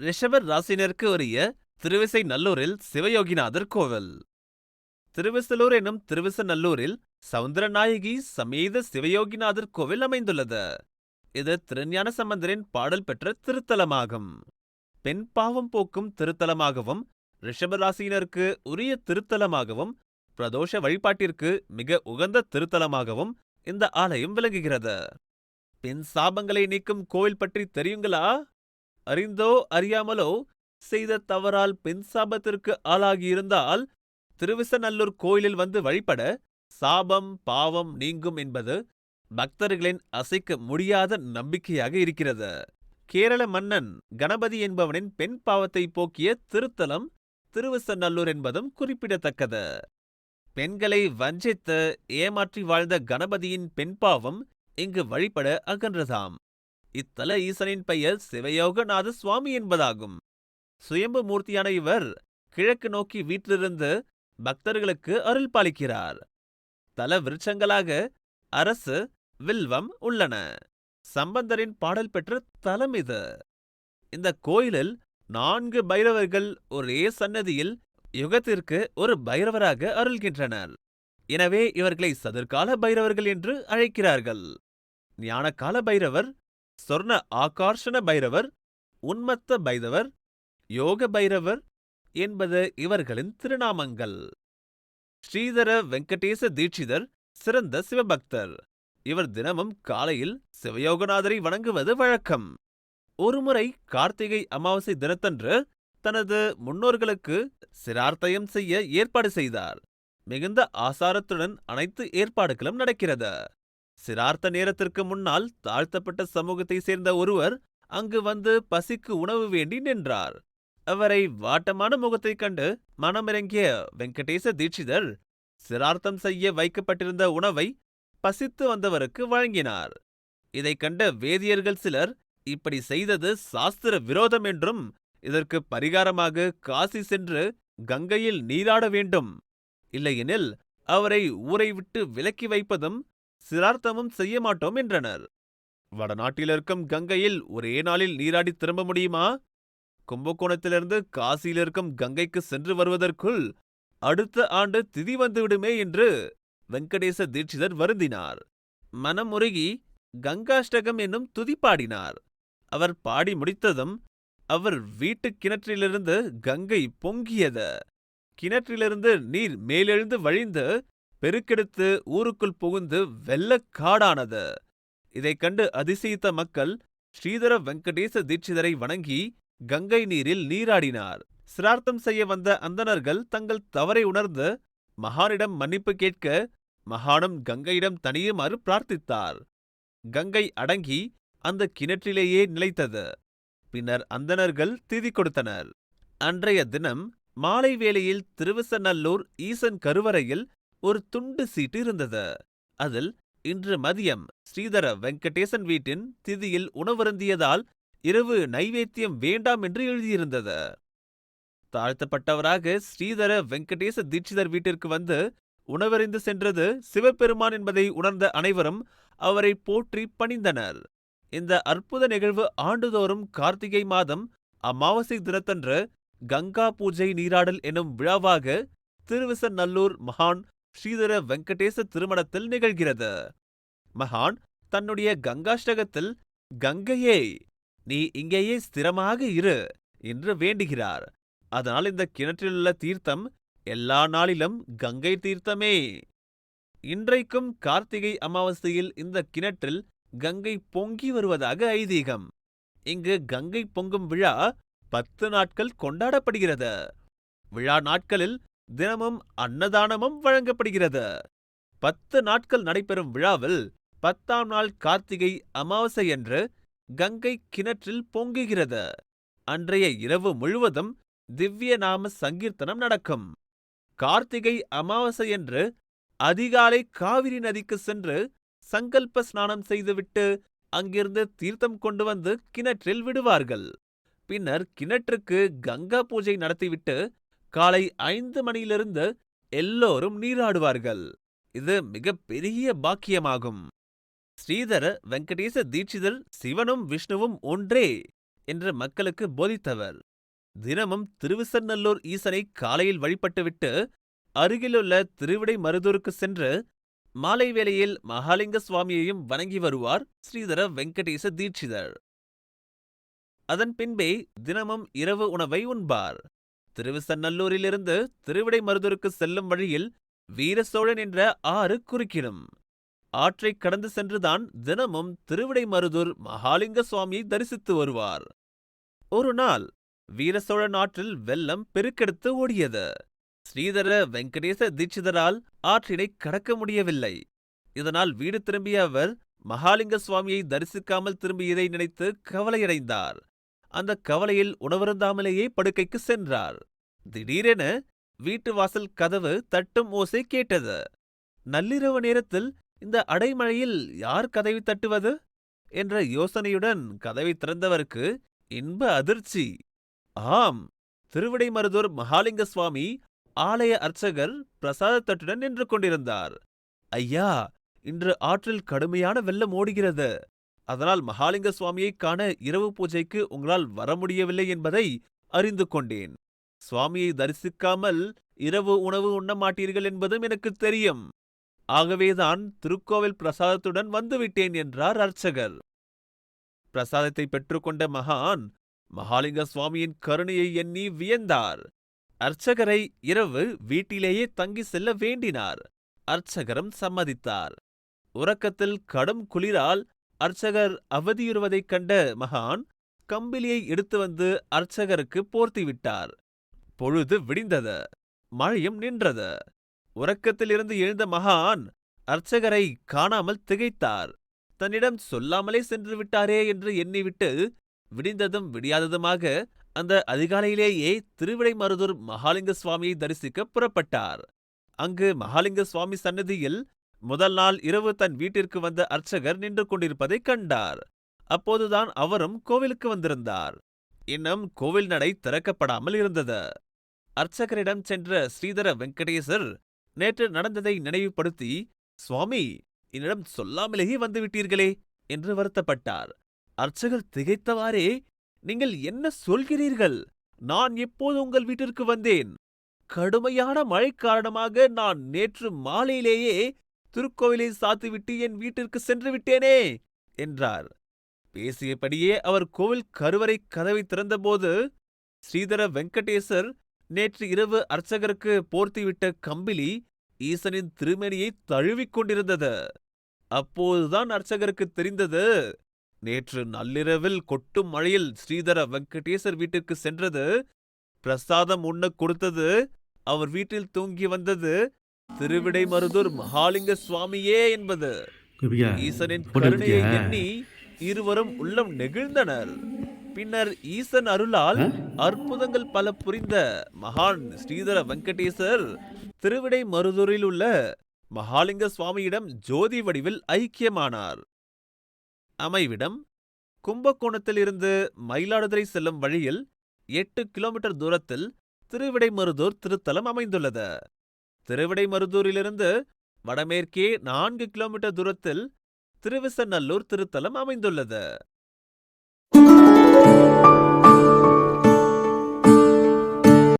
ரிஷபர் ராசினருக்கு உரிய திருவிசை நல்லூரில் சிவயோகிநாதர் கோவில். திருவிசலூர் எனும் திருவிசநல்லூரில் சவுந்தரநாயகி சமேத சிவயோகிநாதர் கோவில் அமைந்துள்ளது. இது திருஞான சம்பந்தரின் பாடல் பெற்ற திருத்தலமாகும். பெண் பாவம் போக்கும் திருத்தலமாகவும் ரிஷபராசியினருக்கு உரிய திருத்தலமாகவும் பிரதோஷ வழிபாட்டிற்கு மிக உகந்த திருத்தலமாகவும் இந்த ஆலயம் விளங்குகிறது. பெண் சாபங்களை நீக்கும் கோவில் பற்றி தெரியுங்களா? அறிந்தோ அறியாமலோ செய்த தவறால் பெண் சாபத்திற்கு ஆளாகியிருந்தால் திருவிசநல்லூர் கோயிலில் வந்து வழிபட சாபம் பாவம் நீங்கும் என்பது பக்தர்களின் அசைக்க முடியாத நம்பிக்கையாக இருக்கிறது. கேரள மன்னன் கணபதி என்பவனின் பெண் பாவத்தை போக்கிய திருத்தலம் திருவிசநல்லூர் என்பதும் குறிப்பிடத்தக்கது. பெண்களை வஞ்சித்து ஏமாற்றி வாழ்ந்த கணபதியின் பெண் பாவம் இங்கு வழிபட அகன்றதாம். இத்தல ஈசனின் பெயர் சிவயோகநாத சுவாமி என்பதாகும். சுயம்பு மூர்த்தியான இவர் கிழக்கு நோக்கி வீட்டிலிருந்து பக்தர்களுக்கு அருள் பாலிக்கிறார். தல விருட்சங்களாக அரசு வில்வம் உள்ளன. சம்பந்தரின் பாடல் பெற்ற தலம் இது. இந்த கோயிலில் நான்கு பைரவர்கள் ஒரே சன்னதியில் யுகத்திற்கு ஒரு பைரவராக அருள்கின்றனர். எனவே இவர்களை சதுர்கால பைரவர்கள் என்று அழைக்கிறார்கள். ஞானகால பைரவர் சொர்ண ஆகார்ஷண பைரவர் உன்மத்த பைரவர் யோக பைரவர் என்பது இவர்களின் திருநாமங்கள். ஸ்ரீதர வெங்கடேச தீட்சிதர் சிறந்த சிவபக்தர். இவர் தினமும் காலையில் சிவயோகநாதரை வணங்குவது வழக்கம். ஒருமுறை கார்த்திகை அமாவாசை தினத்தன்று தனது முன்னோர்களுக்கு சிரார்த்தயம் செய்ய ஏற்பாடு செய்தார். மிகுந்த ஆசாரத்துடன் அனைத்து ஏற்பாடுகளும் நடக்கிறது. சிரார்த்த நேரத்திற்கு முன்னால் தாழ்த்தப்பட்ட சமூகத்தை சேர்ந்த ஒருவர் அங்கு வந்து பசிக்கு உணவு வேண்டி நின்றார். அவரை வாட்டமான முகத்தைக் கண்டு மனமிறங்கிய வெங்கடேச தீட்சிதர் சிரார்த்தம் செய்ய வைக்கப்பட்டிருந்த உணவை பசித்து வந்தவருக்கு வழங்கினார். இதைக் கண்ட வேதியர்கள் சிலர் இப்படி செய்தது சாஸ்திர விரோதம் என்றும் இதற்கு பரிகாரமாக காசி சென்று கங்கையில் நீராட வேண்டும். இல்லையெனில் அவரை ஊரை விட்டு விலக்கி வைப்பதும் சிரார்த்தமும் செய்ய மாட்டோம் என்றனர். வடநாட்டில் இருக்கும் கங்கையில் ஒரே நாளில் நீராடி திரும்ப முடியுமா? கும்பகோணத்திலிருந்து காசியில் இருக்கும் கங்கைக்கு சென்று வருவதற்குள் அடுத்த ஆண்டு திதி வந்துவிடுமே என்று வெங்கடேச தீட்சிதர் வருந்தினார். மனம் உருகி கங்காஷ்டகம் என்னும் துதி பாடினார். அவர் பாடி முடித்ததும் அவர் வீட்டு கிணற்றிலிருந்து கங்கை பொங்கியது. கிணற்றிலிருந்து நீர் மேலெழுந்து வழிந்து பெருக்கெடுத்து ஊருக்குள் புகுந்து வெள்ளக்காடானது இதைக் கண்டு அதிசயித்த மக்கள் ஸ்ரீதர வெங்கடேச தீட்சிதரை வணங்கி கங்கை நீரில் நீராடினார். சிரார்த்தம் செய்ய வந்த அந்தணர்கள் தங்கள் தவறை உணர்ந்து மகானிடம் மன்னிப்பு கேட்க மகானும் கங்கையிடம் தனியுமாறு பிரார்த்தித்தார். கங்கை அடங்கி அந்த கிணற்றிலேயே நிலைத்தது. பின்னர் அந்தணர்கள் திதி கொடுத்தனர். அன்றைய தினம் மாலை வேளையில் திருவிசநல்லூர் ஈசன் கருவறையில் ஒரு துண்டு சீட்டு இருந்தது. அதில் இன்று மதியம் ஸ்ரீதர வெங்கடேசன் வீட்டின் திதியில் உணவருந்தியதால் இரவு நைவேத்தியம் வேண்டாம் என்று எழுதியிருந்தது. தாழ்த்தப்பட்டவராக ஸ்ரீதர வெங்கடேச தீட்சிதர் வீட்டிற்கு வந்து உணவறிந்து சென்றது சிவபெருமான் என்பதை உணர்ந்த அனைவரும் அவரை போற்றி பணிந்தனர். இந்த அற்புத நிகழ்வு ஆண்டுதோறும் கார்த்திகை மாதம் அமாவாசை தினத்தன்று கங்கா பூஜை நீராடல் எனும் விழாவாக திருவிசநல்லூர் மகான் ஸ்ரீதர வெங்கடேச திருமணத்தில் நிகழ்கிறது. மகான் தன்னுடைய கங்காஷ்டகத்தில் கங்கையே நீ இங்கேயே ஸ்திரமாக இரு என்று வேண்டுகிறார். அதனால் இந்த கிணற்றிலுள்ள தீர்த்தம் எல்லா நாளிலும் கங்கை தீர்த்தமே இன்றைக்கும் கார்த்திகை அமாவாசையில் இந்த கிணற்றில் கங்கை பொங்கி வருவதாக ஐதீகம். இங்கு கங்கை பொங்கும் விழா பத்து நாட்கள் கொண்டாடப்படுகிறது. விழா நாட்களில் தினமும் அன்னதானமும் வழங்கப்படுகிறது. பத்து நாட்கள் நடைபெறும் விழாவில் பத்தாம் நாள் கார்த்திகை அமாவாசை என்று கங்கை கிணற்றில் பொங்குகிறது. அன்றைய இரவு முழுவதும் திவ்ய நாம சங்கீர்த்தனம் நடக்கும். கார்த்திகை அமாவாசை என்று அதிகாலை காவிரி நதிக்கு சென்று சங்கல்ப ஸ்நானம் செய்துவிட்டு அங்கிருந்து தீர்த்தம் கொண்டு வந்து கிணற்றில் விடுவார்கள். பின்னர் கிணற்றுக்கு கங்கா பூஜை நடத்திவிட்டு காலை ஐந்து மணியிலிருந்து எல்லோரும் நீராடுவார்கள். இது மிகப்பெரிய பெரிய பாக்கியமாகும். ஸ்ரீதர வெங்கடேச தீட்சிதர் சிவனும் விஷ்ணுவும் ஒன்றே என்று மக்களுக்கு போதித்தவர். தினமும் திருவிசநல்லூர் ஈசனை காலையில் வழிபட்டுவிட்டு அருகிலுள்ள திருவிடை மருதூருக்கு சென்று மாலை வேளையில் மகாலிங்க சுவாமியையும் வணங்கி வருவார் ஸ்ரீதர வெங்கடேச தீட்சிதர். அதன் பின்பே தினமும் இரவு உணவை உண்பார். திருவிசநல்லூரிலிருந்து திருவிடை மருதூருக்கு செல்லும் வழியில் வீரசோழன் என்ற ஆறு குறுக்கிடும். ஆற்றை கடந்து சென்றுதான் தினமும் திருவிடை மருதூர் மகாலிங்க சுவாமியை தரிசித்து வருவார். ஒரு நாள் வீரசோழன் ஆற்றில் வெள்ளம் பெருக்கெடுத்து ஓடியது. ஸ்ரீதர வெங்கடேச தீட்சிதரால் ஆற்றினை கடக்க முடியவில்லை. இதனால் வீடு திரும்பிய அவர் மகாலிங்க சுவாமியை தரிசிக்காமல் திரும்பியதை நினைத்து கவலையடைந்தார். அந்த கவலையில் உணவருந்தாமலேயே படுக்கைக்கு சென்றார். திடீரென வீட்டு வாசல் கதவு தட்டும் ஓசை கேட்டது. நள்ளிரவு நேரத்தில் இந்த அடைமழையில் யார் கதவை தட்டுவது? என்ற யோசனையுடன் கதவை திறந்தவருக்கு இன்ப அதிர்ச்சி. ஆம் திருவிடைமருதூர் மகாலிங்க சுவாமி ஆலய அர்ச்சகர் பிரசாத தட்டுடன் நின்று கொண்டிருந்தார். ஐயா இன்று ஆற்றில் கடுமையான வெள்ளம் ஓடுகிறது. அதனால் மகாலிங்க சுவாமியை காண இரவு பூஜைக்கு உங்களால் வர முடியவில்லை என்பதை அறிந்து கொண்டேன். சுவாமியை தரிசிக்காமல் இரவு உணவு உண்ண மாட்டீர்கள் என்பதும் எனக்கு தெரியும். ஆகவேதான் திருக்கோவில் பிரசாதத்துடன் வந்துவிட்டேன் என்றார் அர்ச்சகர். பிரசாதத்தை பெற்றுக்கொண்ட மகான் மகாலிங்க சுவாமியின் கருணையை எண்ணி வியந்தார். அர்ச்சகரை இரவு வீட்டிலேயே தங்கி செல்ல வேண்டினார். அர்ச்சகரும் சம்மதித்தார். உறக்கத்தில் கடும் குளிரால் அர்ச்சகர் அவதியுறுவதைக் கண்ட மகான் கம்பிலியை எடுத்து வந்து அர்ச்சகருக்கு போர்த்திவிட்டார். பொழுது விடிந்தது. மழையும் நின்றது. உறக்கத்திலிருந்து எழுந்த மகான் அர்ச்சகரை காணாமல் திகைத்தார். தன்னிடம் சொல்லாமலே சென்று விட்டாரே என்று எண்ணிவிட்டு விடிந்ததும் விடியாததுமாக அந்த அதிகாலையிலேயே திருவிடைமருதூர் மகாலிங்க சுவாமியை தரிசிக்க புறப்பட்டார். அங்கு மகாலிங்க சுவாமி சன்னதியில் முதல் நாள் இரவு தன் வீட்டிற்கு வந்த அர்ச்சகர் நின்று கொண்டிருப்பதைக் கண்டார். அப்போதுதான் அவரும் கோவிலுக்கு வந்திருந்தார். இன்னும் கோவில் நடை திறக்கப்படாமல் இருந்தது. அர்ச்சகரிடம் சென்ற ஸ்ரீதர வெங்கடேசர் நேற்று நடந்ததை நினைவுபடுத்தி சுவாமி என்னிடம் சொல்லாமலேயே வந்துவிட்டீர்களே என்று வருத்தப்பட்டார். அர்ச்சகர் திகைத்தவாறே நீங்கள் என்ன சொல்கிறீர்கள்? நான் எப்போது உங்கள் வீட்டிற்கு வந்தேன்? கடுமையான மழை காரணமாக நான் நேற்று மாலையிலேயே திருக்கோவிலை சாத்திவிட்டு என் வீட்டிற்கு சென்று விட்டேனே! என்றார். பேசியபடியே அவர் கோவில் கருவறை கதவை திறந்தபோது ஸ்ரீதர வெங்கடேசர் நேற்று இரவு அர்ச்சகருக்கு போர்த்திவிட்ட கம்பிலி ஈசனின் திருமேனியை தழுவிக் கொண்டிருந்தது. அப்போதுதான் அர்ச்சகருக்கு தெரிந்தது நேற்று நள்ளிரவில் கொட்டும் மழையில் ஸ்ரீதர வெங்கடேசர் வீட்டிற்கு சென்றது பிரசாதம் உண்ண கொடுத்தது அவர் வீட்டில் தூங்கி வந்தது திருவிடைமருதூர் மகாலிங்க சுவாமியே என்பது. ஈசனின் கருணையை? எண்ணி இருவரும் உள்ளம் நெகிழ்ந்தனர். பின்னர் ஈசன் அருளால் அற்புதங்கள் பல புரிந்த மகான் ஸ்ரீதர வெங்கடேசர் திருவிடை மருதூரில் உள்ள மகாலிங்க சுவாமியிடம் ஜோதி வடிவில் ஐக்கியமானார். அமைவிடம் கும்பகோணத்திலிருந்து மயிலாடுதுறை செல்லும் வழியில் எட்டு கிலோமீட்டர் தூரத்தில் திருவிடைமருதூர் திருத்தலம் அமைந்துள்ளது. திருவிடைமருதூரிலிருந்து வடமேற்கே நான்கு கிலோமீட்டர் தூரத்தில் திருவிசநல்லூர் திருத்தலம் அமைந்துள்ளது.